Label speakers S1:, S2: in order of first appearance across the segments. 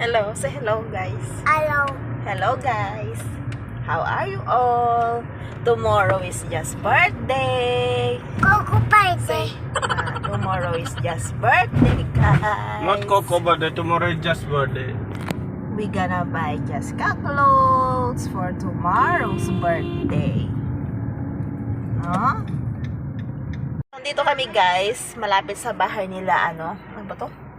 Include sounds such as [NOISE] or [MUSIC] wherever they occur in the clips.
S1: Hello, say hello guys.
S2: Hello.
S1: Hello guys. How are you all? Tomorrow is just birthday.
S2: Coco birthday.
S1: Ah, tomorrow is just birthday guys.
S3: Not Coco birthday, tomorrow is just birthday.
S1: We gonna buy just clothes for tomorrow's birthday. No? Nandito kami guys, malapit sa bahay nila ano, ano ba to?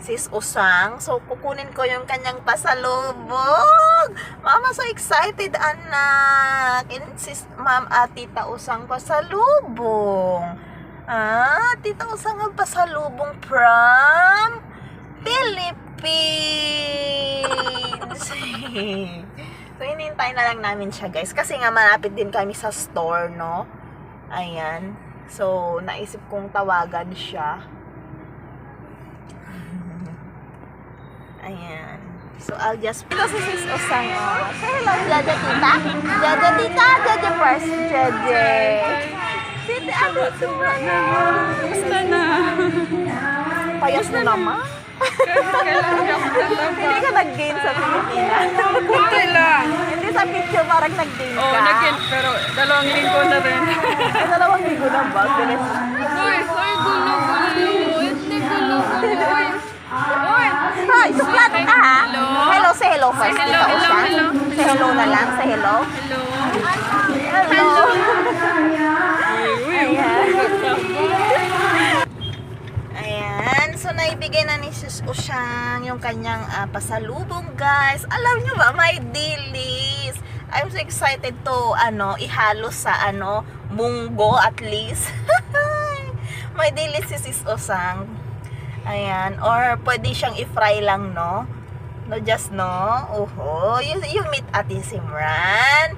S1: Sis Usang. So, kukunin ko yung kanyang pasalubong. Mama, so excited, anak. And sis, ma'am, at tita Usang pasalubong. Ah, tita Usang ang pasalubong from Philippines. [LAUGHS] so, hinintay na lang namin siya, guys. Kasi nga, malapit din kami sa store, no? Ayan. So, naisip kong tawagan siya. Ayan. So, I'll just... Ito si Sis hello, Jaja Tita. Jaja Tita, Jaja first, Jaja. Tita, ano ito
S4: Basta na.
S1: Payas mo naman. Hindi ka nag-gain sa Pilipinas.
S4: Kunti lang.
S1: Hindi sa picture parang nag-gain ka.
S4: Oo, oh, naging, pero dalawang linggo na rin.
S1: Dalawang linggo na ba? Bilis. Na lang. Say hello.
S4: Hello.
S1: Hello. Ayan. So, naibigay na ni Sis Usyang yung kanyang ah, pasalubong, guys. Alam nyo ba, my dilis. I'm so excited to, ano, ihalo sa, ano, munggo at least. [LAUGHS] my dilis si Sis Usang. Ayan. Or, pwede siyang i-fry lang, no? No, just no. Oho. You, you meet Ate Simran.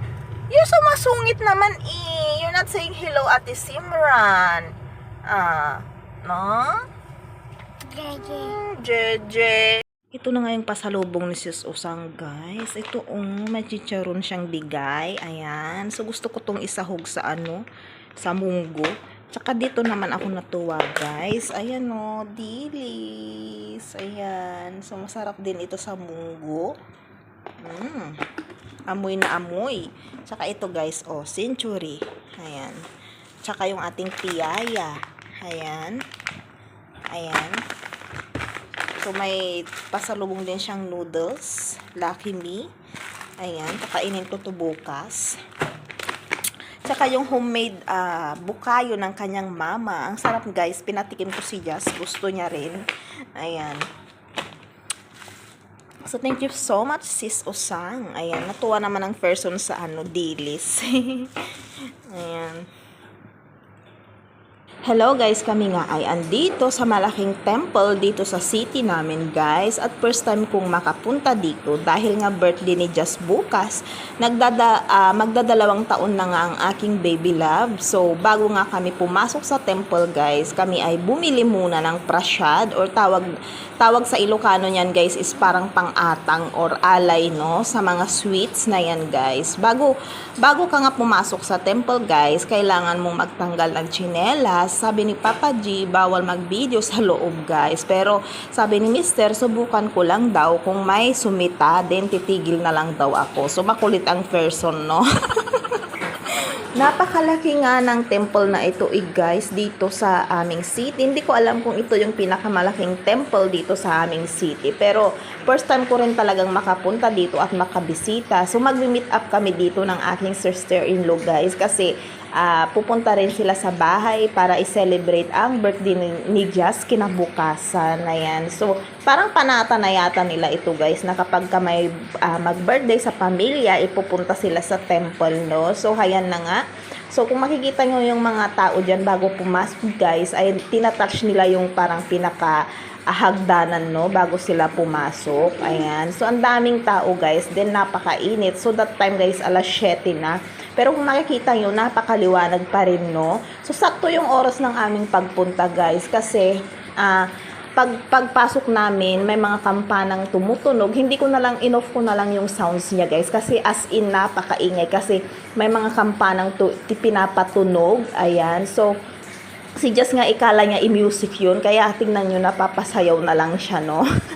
S1: You're so masungit naman eh. You're not saying hello, Ate Simran. Ah, no?
S2: Jeje.
S1: Jeje. Ito na nga yung pasalubong ni Sis Usang, guys. Ito, um, may chicharon siyang bigay. Ayan. So, gusto ko tong isahog sa ano, sa munggo. Tsaka dito naman ako natuwa, guys. Ayan, o, dilis. Ayan. So, masarap din ito sa munggo. Mm. Amoy na amoy. Tsaka ito, guys, oh, century. Ayan. Tsaka yung ating piyaya. Ayan. Ayan. So, may pasalubong din siyang noodles. Lucky Me. Ayan. Kakainin ko to bukas. Tsaka yung homemade ah, bukayo ng kanyang mama. Ang sarap guys. Pinatikim ko si Jazz. Gusto niya rin. Ayan. So, thank you so much, sis Osang. Ayan. Natuwa naman ang person sa ano, dilis. [LAUGHS] Ayan. Hello guys, kami nga ay andito sa malaking temple dito sa city namin guys. At first time kong makapunta dito dahil nga birthday ni Just bukas. Nagdada, ah, magdadalawang taon na nga ang aking baby love. So bago nga kami pumasok sa temple guys, kami ay bumili muna ng prasyad or tawag, tawag sa Ilocano niyan guys is parang pang-atang or alay no sa mga sweets na yan guys. Bago, bago ka nga pumasok sa temple guys, kailangan mong magtanggal ng tsinelas sabi ni Papa G, bawal mag-video sa loob guys. Pero sabi ni Mister, subukan ko lang daw kung may sumita, then titigil na lang daw ako. So makulit ang person, no? [LAUGHS] Napakalaki nga ng temple na ito eh guys dito sa aming city. Hindi ko alam kung ito yung pinakamalaking temple dito sa aming city. Pero first time ko rin talagang makapunta dito at makabisita. So mag-meet up kami dito ng aking sister-in-law guys kasi ah, pupunta rin sila sa bahay para i-celebrate ang birthday ni, ni Jazz kinabukasan na yan. So parang panata na yata nila ito guys na kapag ka may ah, mag-birthday sa pamilya, ipupunta sila sa temple no. So hayan na nga. So kung makikita nyo yung mga tao dyan bago pumasok guys, ay tinatouch nila yung parang pinaka hagdanan no bago sila pumasok. Ayan. So ang daming tao guys, then napakainit. So that time guys alas 7 na. Pero kung makikita nyo, napakaliwanag pa rin no. So sakto yung oras ng aming pagpunta guys kasi ah pag pagpasok namin, may mga kampanang tumutunog. Hindi ko na lang, in-off ko na lang yung sounds niya, guys. Kasi as in, napakaingay. Kasi may mga kampanang tu- pinapatunog. Ayan. So, si Jess nga ikala niya i-music yun. Kaya tingnan nyo, napapasayaw na lang siya, no? [LAUGHS]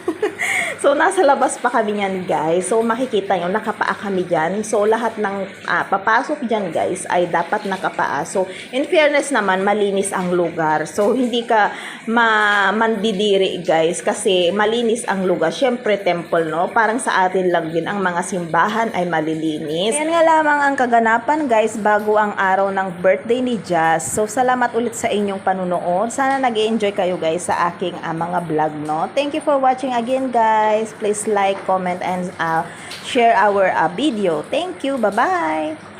S1: so, nasa labas pa kami niyan, guys. So, makikita nyo, nakapaa kami dyan. So, lahat ng ah, papasok dyan, guys, ay dapat nakapaa. So, in fairness naman, malinis ang lugar. So, hindi ka ma mandidiri, guys, kasi malinis ang lugar. Siyempre, temple, no? Parang sa atin lang din, ang mga simbahan ay malilinis. Yan nga lamang ang kaganapan, guys, bago ang araw ng birthday ni Jazz. So, salamat ulit sa inyong panunood. Sana nag enjoy kayo, guys, sa aking ah, mga vlog, no? Thank you for watching again, guys. Please like, comment, and uh, share our uh, video. Thank you. Bye-bye.